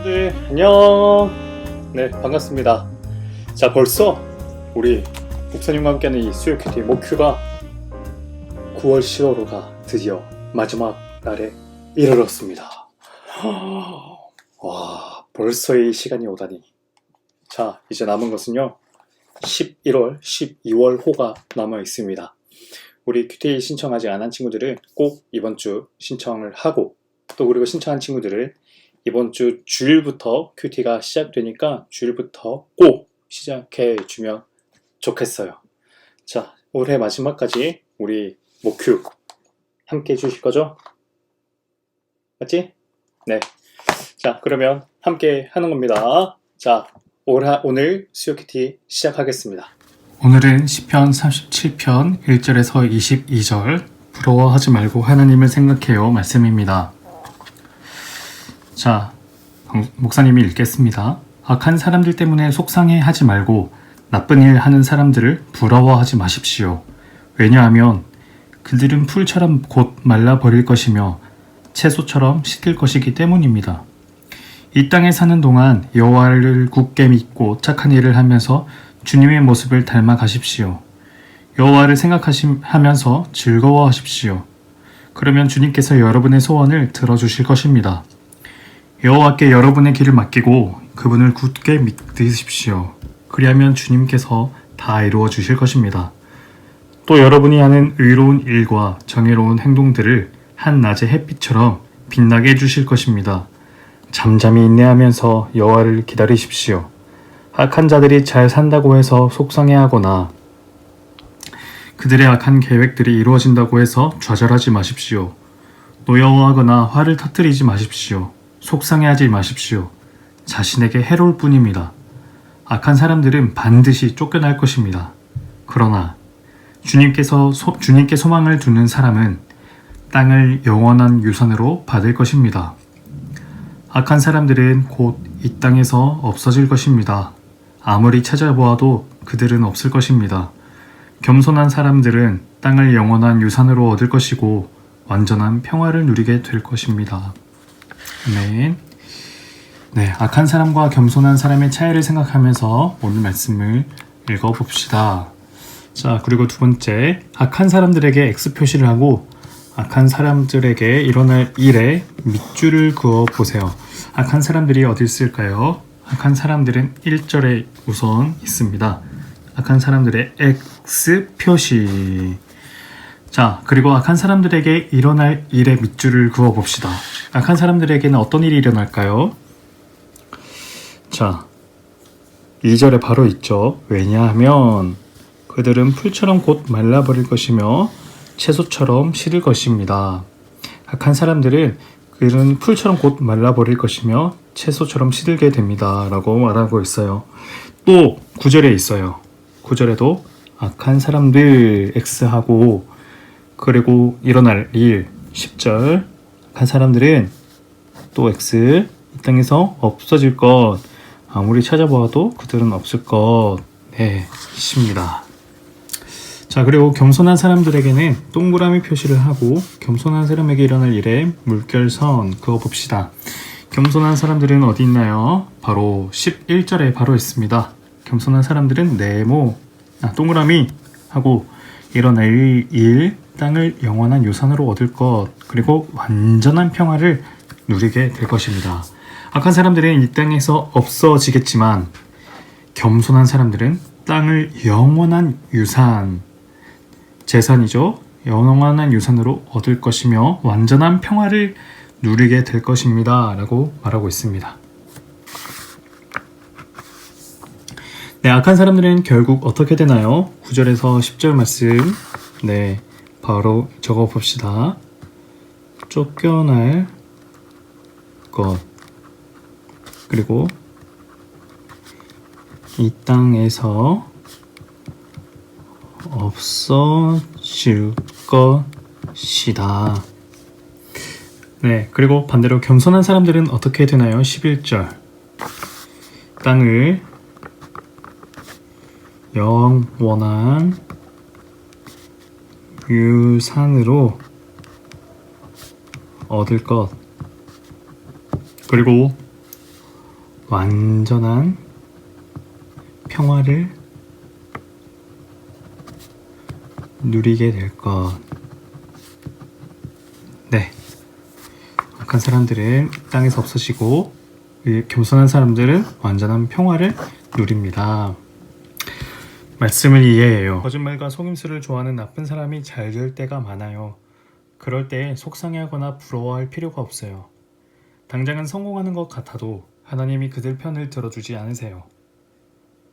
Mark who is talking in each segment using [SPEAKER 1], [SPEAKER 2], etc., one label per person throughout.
[SPEAKER 1] 친구들 안녕. 네 반갑습니다. 자 벌써 우리 목사님과 함께하는 이 수요 큐티 목큐가 9월 10월호가 드디어 마지막 날에 이르렀습니다. 와 벌써 이 시간이 오다니. 자 이제 남은 것은요. 11월 12월 호가 남아 있습니다. 우리 큐티 신청하지 않은 친구들은 꼭 이번 주 신청을 하고 또 그리고 신청한 친구들은 이번 주 주일부터 큐티가 시작되니까 주일부터 꼭 시작해 주면 좋겠어요. 자, 올해 마지막까지 우리 목큐 함께 해 주실 거죠? 맞지? 네. 자, 그러면 함께 하는 겁니다. 자, 올, 오늘 수요 큐티 시작하겠습니다.
[SPEAKER 2] 오늘은 시편 37편 1절에서 22절 부러워하지 말고 하나님을 생각해요 말씀입니다. 자, 목사님이 읽겠습니다. 악한 사람들 때문에 속상해 하지 말고 나쁜 일 하는 사람들을 부러워하지 마십시오. 왜냐하면 그들은 풀처럼 곧 말라버릴 것이며 채소처럼 시들 것이기 때문입니다. 이 땅에 사는 동안 여호와를 굳게 믿고 착한 일을 하면서 주님의 모습을 닮아 가십시오. 여호와를 생각하면서 즐거워하십시오. 그러면 주님께서 여러분의 소원을 들어주실 것입니다. 여호와께 여러분의 길을 맡기고 그분을 굳게 믿으십시오. 그리하면 주님께서 다 이루어 주실 것입니다. 또 여러분이 하는 의로운 일과 정의로운 행동들을 한낮의 햇빛처럼 빛나게 해주실 것입니다. 잠잠히 인내하면서 여호와를 기다리십시오. 악한 자들이 잘 산다고 해서 속상해하거나 그들의 악한 계획들이 이루어진다고 해서 좌절하지 마십시오. 노여워하거나 화를 터뜨리지 마십시오. 속상해하지 마십시오. 자신에게 해로울 뿐입니다. 악한 사람들은 반드시 쫓겨날 것입니다. 그러나 주님께서 소, 주님께 소망을 두는 사람은 땅을 영원한 유산으로 받을 것입니다. 악한 사람들은 곧 이 땅에서 없어질 것입니다. 아무리 찾아보아도 그들은 없을 것입니다. 겸손한 사람들은 땅을 영원한 유산으로 얻을 것이고 완전한 평화를 누리게 될 것입니다. 아멘. 네, 악한 사람과 겸손한 사람의 차이를 생각하면서 오늘 말씀을 읽어봅시다. 자, 그리고 두 번째, 악한 사람들에게 X 표시를 하고 악한 사람들에게 일어날 일에 밑줄을 그어 보세요. 악한 사람들이 어디 있을까요? 악한 사람들은 1절에 우선 있습니다. 악한 사람들의 X 표시. 자, 그리고 악한 사람들에게 일어날 일에 밑줄을 그어 봅시다. 악한 사람들에게는 어떤 일이 일어날까요? 자, 2절에 바로 있죠. 왜냐하면 그들은 풀처럼 곧 말라버릴 것이며 채소처럼 시들 것입니다. 악한 사람들은 그들은 풀처럼 곧 말라버릴 것이며 채소처럼 시들게 됩니다. 라고 말하고 있어요. 또 9절에 있어요. 9절에도 악한 사람들 X하고 그리고 일어날 일 10절 악한 사람들은 또 X 이 땅에서 없어질 것 아무리 찾아보아도 그들은 없을 것 네, 있습니다. 자, 그리고 겸손한 사람들에게는 동그라미 표시를 하고 겸손한 사람에게 일어날 일에 물결선 그어 봅시다. 겸손한 사람들은 어디 있나요? 바로 11절에 바로 있습니다. 겸손한 사람들은 네모, 아, 동그라미 하고 일어날 일, 땅을 영원한 유산으로 얻을 것, 그리고 완전한 평화를 누리게 될 것입니다. 악한 사람들은 이 땅에서 없어지겠지만 겸손한 사람들은 땅을 영원한 유산, 재산이죠. 영원한 유산으로 얻을 것이며 완전한 평화를 누리게 될 것입니다. 라고 말하고 있습니다. 네, 악한 사람들은 결국 어떻게 되나요? 9절에서 10절 말씀, 네, 바로 적어 봅시다. 쫓겨날 것, 그리고 이 땅에서 없어질 것이다. 네, 그리고 반대로 겸손한 사람들은 어떻게 되나요? 11절. 땅을 영원한 유산으로 얻을 것. 그리고 완전한 평화를 누리게 될 것. 네. 악한 사람들은 땅에서 없어지고 이 겸손한 사람들은 완전한 평화를 누립니다. 말씀을 이해해요. 거짓말과 속임수를 좋아하는 나쁜 사람이 잘 될 때가 많아요. 그럴 때 속상해하거나 부러워할 필요가 없어요. 당장은 성공하는 것 같아도 하나님이 그들 편을 들어주지 않으세요.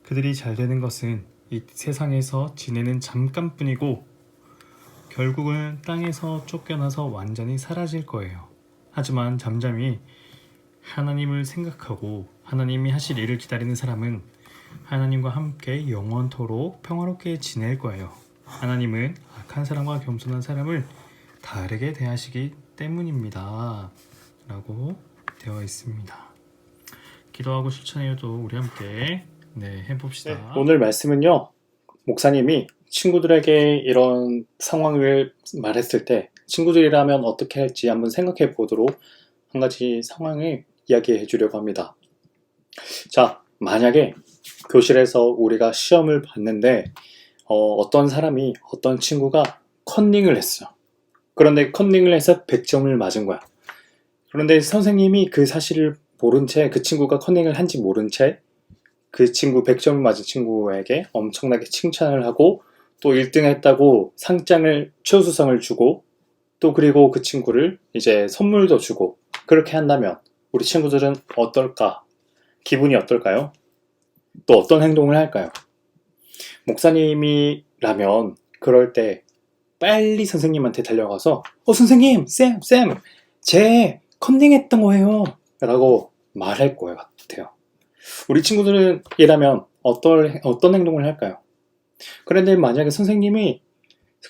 [SPEAKER 2] 그들이 잘 되는 것은 이 세상에서 지내는 잠깐뿐이고 결국은 땅에서 쫓겨나서 완전히 사라질 거예요. 하지만 잠잠히 하나님을 생각하고 하나님이 하실 일을 기다리는 사람은 하나님과 함께 영원토록 평화롭게 지낼 거예요. 하나님은 악한 사람과 겸손한 사람을 다르게 대하시기 때문입니다. 라고 되어 있습니다. 기도하고 실천해요도 우리 함께 네, 해봅시다.
[SPEAKER 1] 네, 오늘 말씀은요, 목사님이 친구들에게 이런 상황을 말했을 때 친구들이라면 어떻게 할지 한번 생각해 보도록 한 가지 상황을 이야기해 주려고 합니다. 자, 만약에 교실에서 우리가 시험을 봤는데 어, 떤 사람이 어떤 친구가 컨닝을 했어. 그런데 컨닝을 해서 100점을 맞은 거야. 그런데 선생님이 그 사실을 모른 채 그 친구가 컨닝을 한지 모른 채 그 친구 100점을 맞은 친구에게 엄청나게 칭찬을 하고 또 1등 했다고 상장을 최우수상을 주고 또 그리고 그 친구를 이제 선물도 주고 그렇게 한다면 우리 친구들은 어떨까? 기분이 어떨까요? 또 어떤 행동을 할까요? 목사님이라면 그럴 때 빨리 선생님한테 달려가서 어 선생님 쌤 쌤 제 컨닝했던 거예요 라고 말할 것 같아요 우리 친구들은 이라면 어떤, 어떤 행동을 할까요? 그런데 만약에 선생님이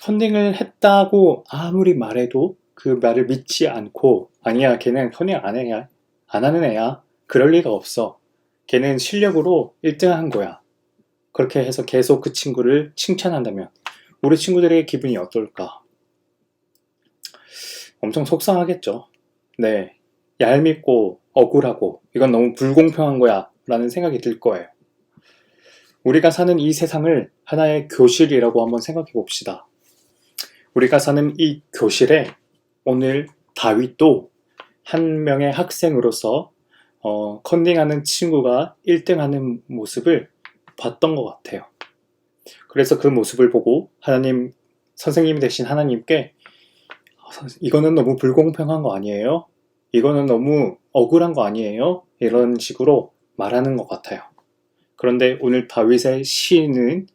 [SPEAKER 1] 컨닝을 했다고 아무리 말해도 그 말을 믿지 않고 아니야 걔는 컨닝 안 해야 안 하는 애야 그럴 리가 없어 걔는 실력으로 1등 한 거야 그렇게 해서 계속 그 친구를 칭찬한다면 우리 친구들의 기분이 어떨까? 엄청 속상하겠죠. 네. 얄밉고 억울하고 이건 너무 불공평한 거야 라는 생각이 들 거예요. 우리가 사는 이 세상을 하나의 교실이라고 한번 생각해 봅시다. 우리가 사는 이 교실에 오늘 다윗도 한 명의 학생으로서 어, 컨닝하는 친구가 1등하는 모습을 봤던 것 같아요. 그래서 그 모습을 보고 하나님, 선생님이 되신 하나님께 이거는 너무 불공평한 거 아니에요? 이거는 너무 억울한 거 아니에요? 이런 식으로 말하는 것 같아요. 그런데 오늘 다윗의 시는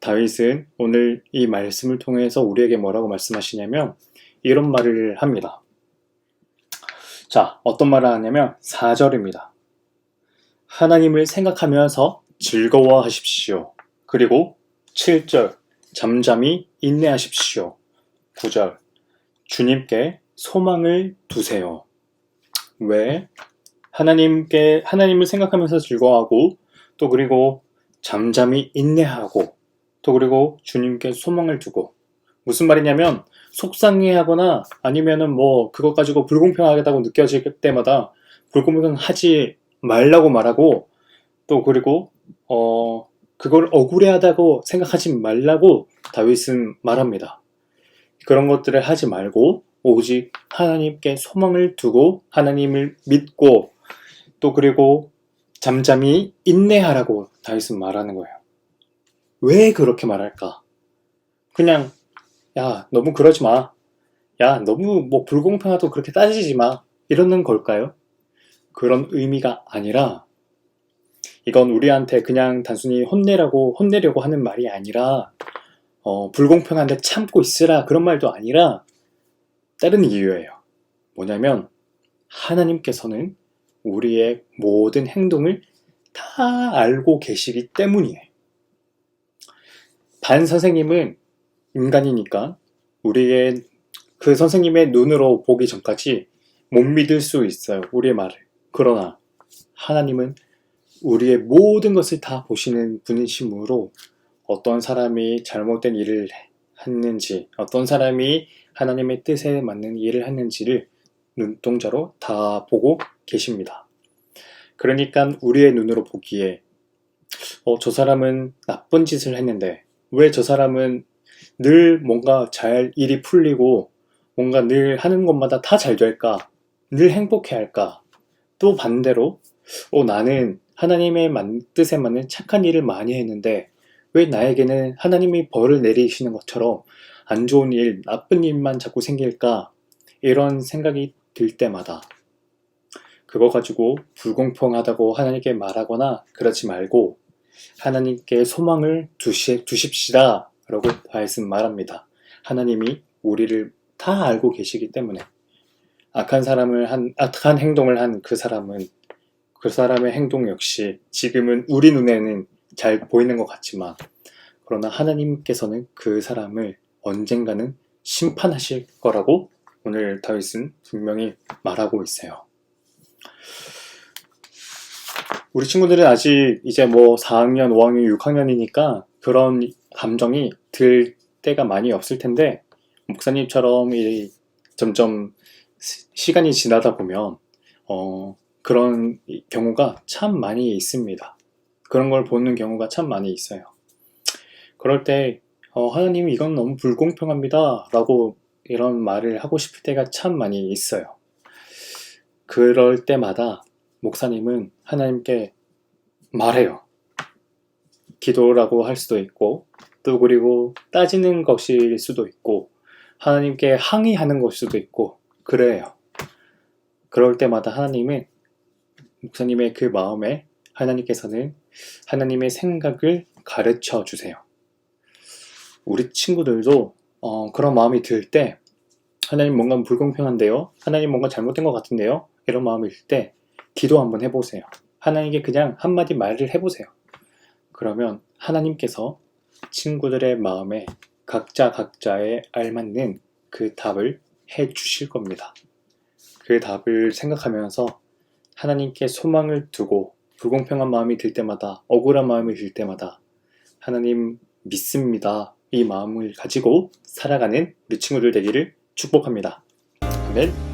[SPEAKER 1] 다윗은 오늘 이 말씀을 통해서 우리에게 뭐라고 말씀하시냐면 이런 말을 합니다. 자, 어떤 말을 하냐면 4절입니다. 하나님을 생각하면서 즐거워하십시오. 그리고 7절 잠잠히 인내하십시오. 9절 주님께 소망을 두세요. 왜? 하나님께 하나님을 생각하면서 즐거워하고 또 그리고 잠잠히 인내하고 또 그리고 주님께 소망을 두고 무슨 말이냐면 속상해하거나 아니면은 뭐 그것 가지고 불공평하다고 느껴질 때마다 불공평하지 말라고 말하고 또 그리고 어 그걸 억울해하다고 생각하지 말라고 다윗은 말합니다. 그런 것들을 하지 말고 오직 하나님께 소망을 두고 하나님을 믿고 또 그리고 잠잠히 인내하라고 다윗은 말하는 거예요. 왜 그렇게 말할까? 그냥 야 너무 그러지 마. 야 너무 뭐 불공평하다고 그렇게 따지지 마. 이러는 걸까요? 그런 의미가 아니라 이건 우리한테 그냥 단순히 혼내라고 혼내려고 하는 말이 아니라 어, 불공평한데 참고 있으라 그런 말도 아니라 다른 이유예요. 뭐냐면 하나님께서는 우리의 모든 행동을 다 알고 계시기 때문이에요. 반 선생님은 인간이니까 우리의 그 선생님의 눈으로 보기 전까지 못 믿을 수 있어요. 우리의 말을. 그러나 하나님은 우리의 모든 것을 다 보시는 분이시므로 어떤 사람이 잘못된 일을 했는지, 어떤 사람이 하나님의 뜻에 맞는 일을 했는지를 눈동자로 다 보고 계십니다. 그러니까 우리의 눈으로 보기에 어, 저 사람은 나쁜 짓을 했는데 왜 저 사람은 늘 뭔가 잘 일이 풀리고 뭔가 늘 하는 것마다 다 잘 될까? 늘 행복해 할까? 또 반대로 어, 나는 하나님의 만- 뜻에 맞는 착한 일을 많이 했는데 왜 나에게는 하나님이 벌을 내리시는 것처럼 안 좋은 일, 나쁜 일만 자꾸 생길까? 이런 생각이 들 때마다 그거 가지고 불공평하다고 하나님께 말하거나 그러지 말고 하나님께 소망을 두시, 두십시다 라고 말씀 말합니다. 하나님이 우리를 다 알고 계시기 때문에 악한 사람을 한 악한 행동을 한 그 사람은 그 사람의 행동 역시 지금은 우리 눈에는 잘 보이는 것 같지만 그러나 하나님께서는 그 사람을 언젠가는 심판하실 거라고 오늘 다윗은 분명히 말하고 있어요. 우리 친구들은 아직 이제 뭐 4학년, 5학년, 6학년이니까 그런 감정이 들 때가 많이 없을 텐데 목사님처럼 이 점점 시- 시간이 지나다 보면 어, 그런 경우가 참 많이 있습니다. 그런 걸 보는 경우가 참 많이 있어요. 그럴 때 어, 하나님 이건 너무 불공평합니다 라고 이런 말을 하고 싶을 때가 참 많이 있어요. 그럴 때마다 목사님은 하나님께 말해요. 기도라고 할 수도 있고, 또 그리고 따지는 것일 수도 있고, 하나님께 항의하는 것일 수도 있고, 그래요. 그럴 때마다 하나님은 목사님의 그 마음에 하나님께서는 하나님의 생각을 가르쳐 주세요. 우리 친구들도 어, 그런 마음이 들 때, 하나님 뭔가 불공평한데요? 하나님 뭔가 잘못된 것 같은데요? 이런 마음이 들 때, 기도 한번 해보세요. 하나님께 그냥 한마디 말을 해보세요. 그러면 하나님께서 친구들의 마음에 각자 각자에 알맞는 그 답을 해 주실 겁니다. 그 답을 생각하면서 하나님께 소망을 두고 불공평한 마음이 들 때마다 억울한 마음이 들 때마다 하나님 믿습니다. 이 마음을 가지고 살아가는 우리 친구들 되기를 축복합니다. 아멘.